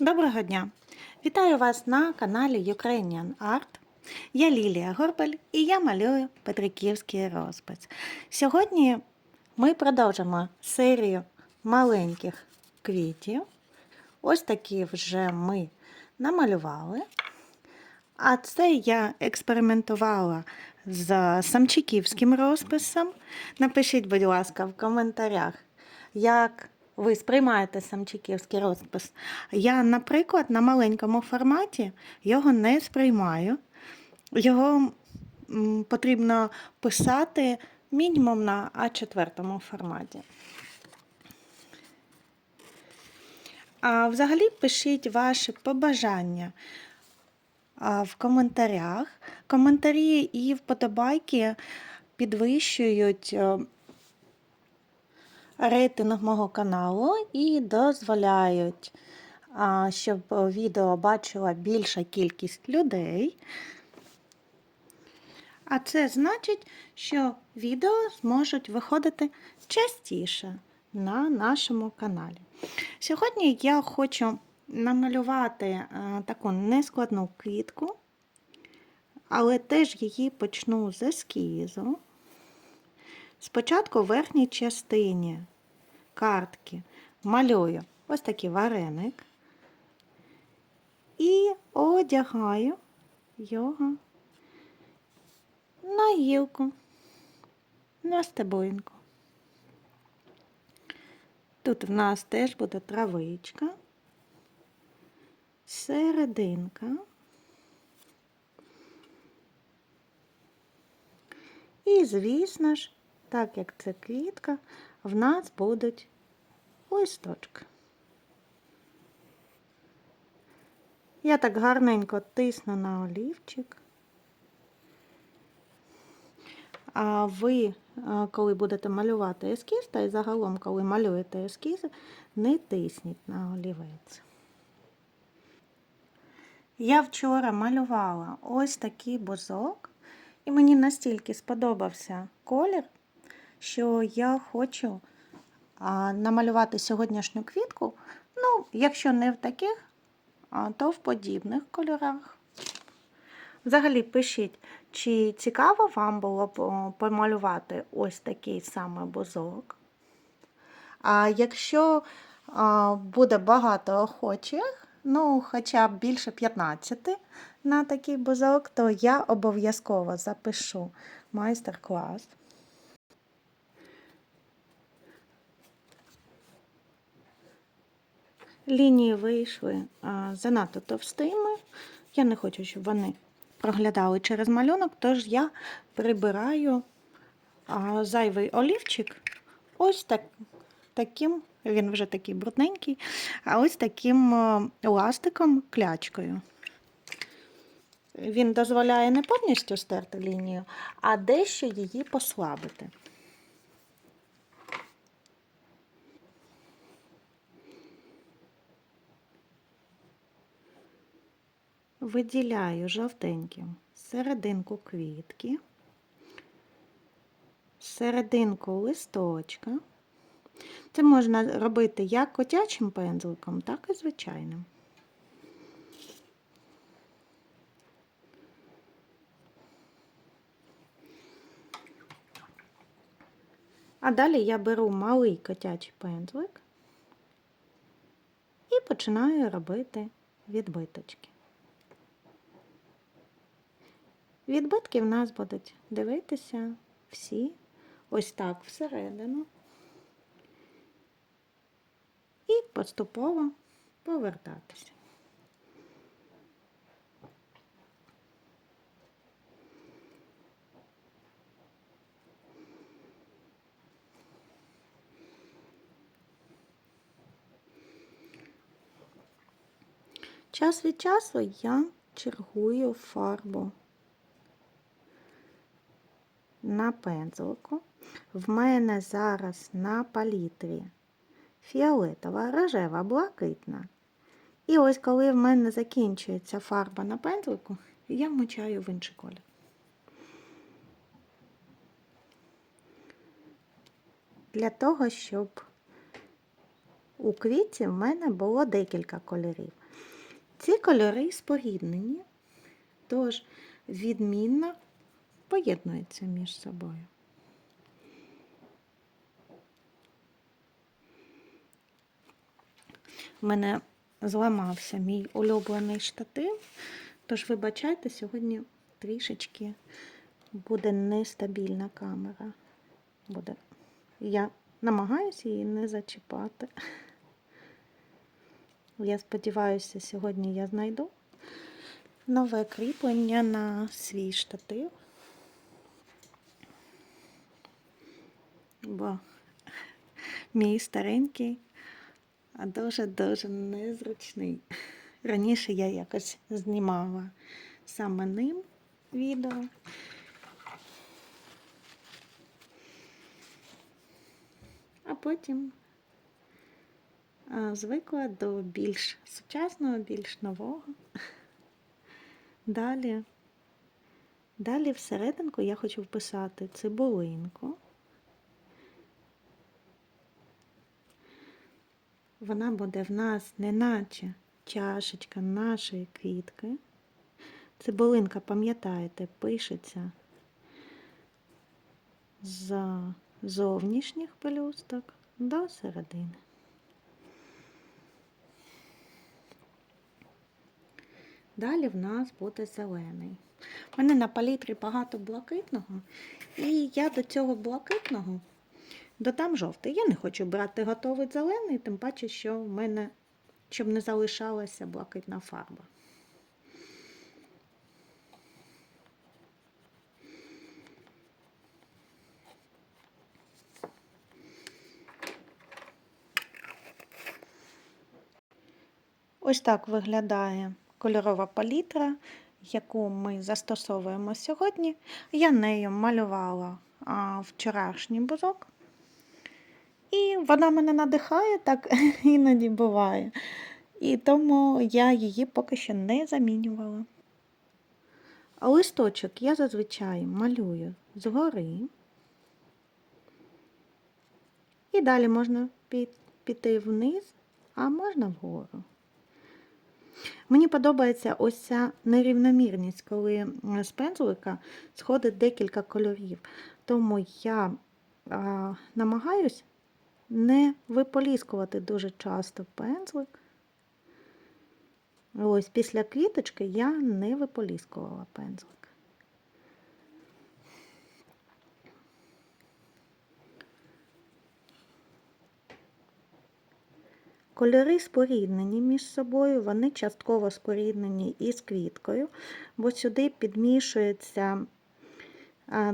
Доброго дня! Вітаю вас на каналі Ukrainian Art. Я Лілія Горбель і я малюю Петриківський розпис. Сьогодні ми продовжимо серію маленьких квітів. Ось такі вже ми намалювали. А це я експериментувала з самчиківським розписом. Напишіть, будь ласка, в коментарях, як ви сприймаєте самчиківський розпис. Я, наприклад, на маленькому форматі його не сприймаю. Його потрібно писати мінімум на А4 форматі. А взагалі пишіть ваші побажання в коментарях. Коментарі і вподобайки підвищують е, рейтинг мого каналу і дозволяють, щоб відео бачила більша кількість людей. А це значить, що відео зможуть виходити частіше на нашому каналі. Сьогодні я хочу намалювати е, таку нескладну квітку, але теж її почну з ескізу. Спочатку в верхній частині картки малюю ось такий вареник і одягаю його на гілку, на стеблинку. Тут в нас теж буде травичка, серединка. І, звісно ж, так як це квітка, в нас будуть листочки. Я так гарненько тисну на олівчик. А ви, коли будете малювати ескіз, та й загалом, коли малюєте ескізи, не тисніть на олівець. Я вчора малювала ось такий бузок, і мені настільки сподобався колір, що я хочу намалювати сьогоднішню квітку. Ну, якщо не в таких, то в подібних кольорах. Взагалі пишіть, чи цікаво вам було б помалювати ось такий саме бузок. А якщо буде багато охочих, ну, хоча б більше 15 на такий бузок, то я обов'язково запишу майстер-клас. Лінії вийшли занадто товстими. Я не хочу, щоб вони проглядали через малюнок, тож я прибираю зайвий олівчик ось так, таким, він вже такий брудненький, а ось таким а, ластиком клячкою. Він дозволяє не повністю стерти лінію, а дещо її послабити. Виділяю жовтеньким серединку квітки, серединку листочка. Це можна робити як котячим пензликом, так і звичайним. А далі я беру малий котячий пензлик і починаю робити відбиточки. Відбитки в нас будуть дивитися всі ось так всередину і поступово повертатися. Час від часу я чергую фарбу на пензлику. В мене зараз на палітрі фіолетова, рожева, блакитна. І ось коли в мене закінчується фарба на пензлику, я вмочаю в інший колір. Для того, щоб у квітці в мене було декілька кольорів. Ці кольори споріднені, тож відмінно поєднуються між собою. У мене зламався мій улюблений штатив, тож вибачайте, сьогодні трішечки буде нестабільна камера. Буде. Я намагаюся її не зачіпати. Я сподіваюся, сьогодні я знайду нове кріплення на свій штатив. Бо мій старенький, а дуже-дуже незручний. Раніше я якось знімала саме ним відео. А потім звикла до більш сучасного, більш нового. Далі, далі всерединку я хочу вписати цибулинку. Вона буде в нас неначе чашечка нашої квітки. Цибулинка, пам'ятаєте, пишеться з зовнішніх пелюсток до середини. Далі в нас буде зелений. У мене на палітрі багато блакитного, і я до цього блакитного додам жовтий. Я не хочу брати готовий зелений, тим паче, що в мене, щоб не залишалася блакитна фарба. Ось так виглядає кольорова палітра, яку ми застосовуємо сьогодні. Я нею малювала вчорашній бузок. І вона мене надихає, так іноді буває. І тому я її поки що не замінювала. Листочок я зазвичай малюю згори. І далі можна піти вниз, а можна вгору. Мені подобається ось ця нерівномірність, коли з пензлика сходить декілька кольорів. Тому я а, намагаюсь не виполіскувати дуже часто пензлик. Ось після квіточки я не виполіскувала пензлик. Кольори споріднені між собою, вони частково споріднені із квіткою, бо сюди підмішується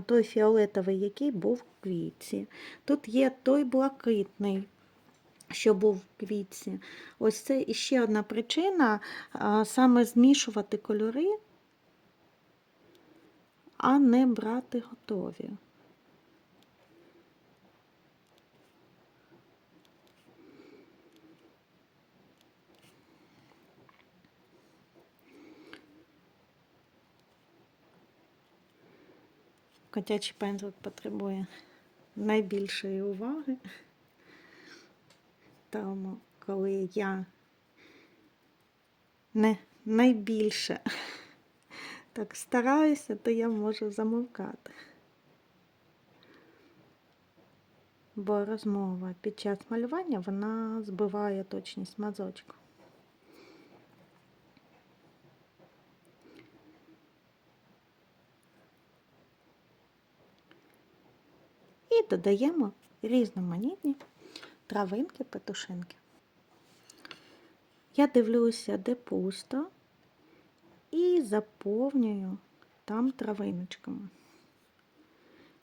той фіолетовий, який був в квітці. Тут є той блакитний, що був в квітці. Ось це іще одна причина саме змішувати кольори, а не брати готові. Котячий пензлик потребує найбільшої уваги. Тому, коли я не найбільше так стараюся, то я можу замовкати. Бо розмова під час малювання вона збиває точність мазочку. І додаємо різноманітні травинки, петушинки. Я дивлюся, де пусто, і заповнюю там травиночками.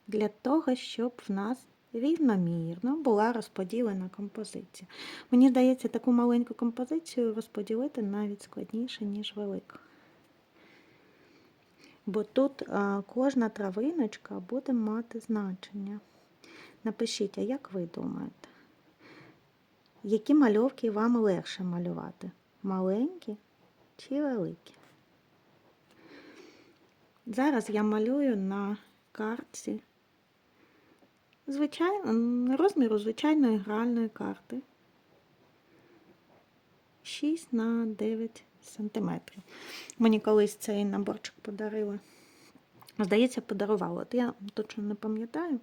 Для того, щоб в нас рівномірно була розподілена композиція. Мені здається, таку маленьку композицію розподілити навіть складніше, ніж велику. Бо тут кожна травиночка буде мати значення. Напишіть, а як ви думаєте? Які мальовки вам легше малювати? Маленькі чи великі? Зараз я малюю на картці звичайно, розміру звичайної гральної карти. 6 на 9 сантиметрів. Мені колись цей наборчик подарили. Здається, подарували. От я точно не пам'ятаю,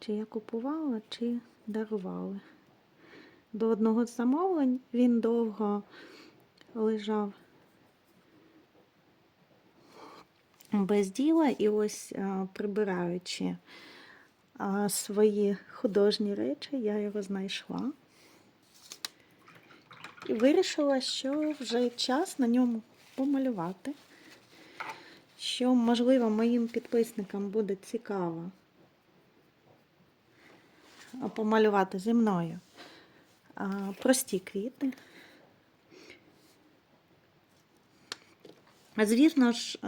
чи я купувала, чи дарували. До одного з замовлень він довго лежав без діла, і ось прибираючи свої художні речі, я його знайшла. І вирішила, що вже час на ньому помалювати. Що, можливо, моїм підписникам буде цікаво помалювати зі мною прості квіти. Звісно ж,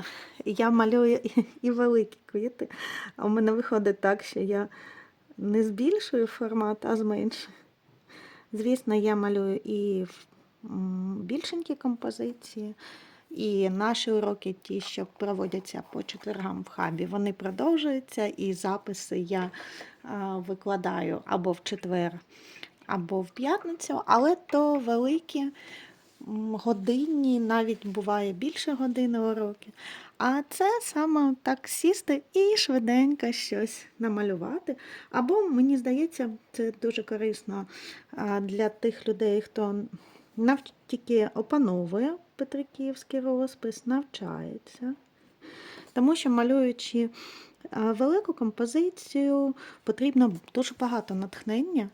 я малюю і- великі квіти, а у мене виходить так, що я не збільшую формат, а зменшую. Звісно, я малюю і м, більшенькі композиції, і наші уроки, ті, що проводяться по четвергам в хабі, вони продовжуються, і записи я викладаю або в четвер, або в п'ятницю, але то великі годинні, навіть буває більше години уроки. А це саме так сісти і швиденько щось намалювати. Або, мені здається, це дуже корисно для тих людей, хто тільки опановує Петриківський розпис, навчається. Тому що малюючи велику композицію, потрібно дуже багато натхнення.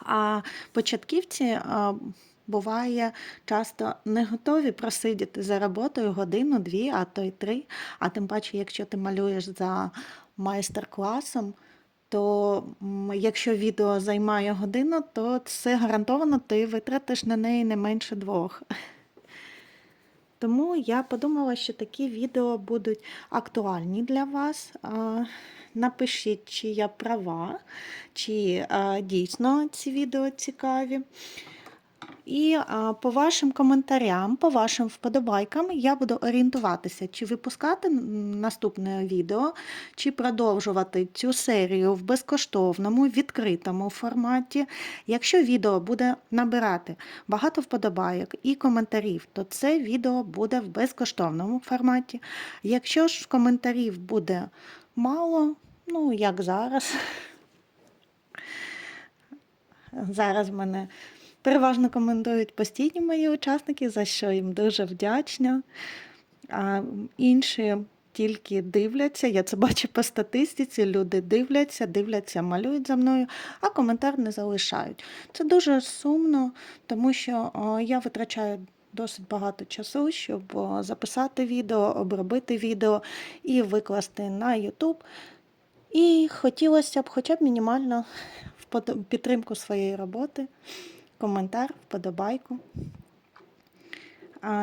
А початківці буває часто не готові просидіти за роботою годину, дві, а то й три. А тим паче, якщо ти малюєш за майстер-класом, то якщо відео займає годину, то це гарантовано ти витратиш на неї не менше двох. Тому я подумала, що такі відео будуть актуальні для вас. Напишіть, чи я права, чи дійсно ці відео цікаві. І по вашим коментарям, по вашим вподобайкам я буду орієнтуватися, чи випускати наступне відео, чи продовжувати цю серію в безкоштовному, відкритому форматі. Якщо відео буде набирати багато вподобайок і коментарів, то це відео буде в безкоштовному форматі. Якщо ж коментарів буде мало, ну як зараз. Зараз мене переважно коментують постійні мої учасники, за що їм дуже вдячна. А інші тільки дивляться, я це бачу по статистиці, люди дивляться, дивляться, малюють за мною, а коментар не залишають. Це дуже сумно, тому що я витрачаю досить багато часу, щоб записати відео, обробити відео і викласти на YouTube. І хотілося б хоча б мінімально вподо- підтримку своєї роботи, коментар, вподобайку.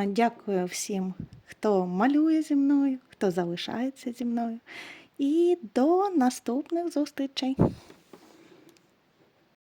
Дякую всім, хто малює зі мною, хто залишається зі мною. І до наступних зустрічей!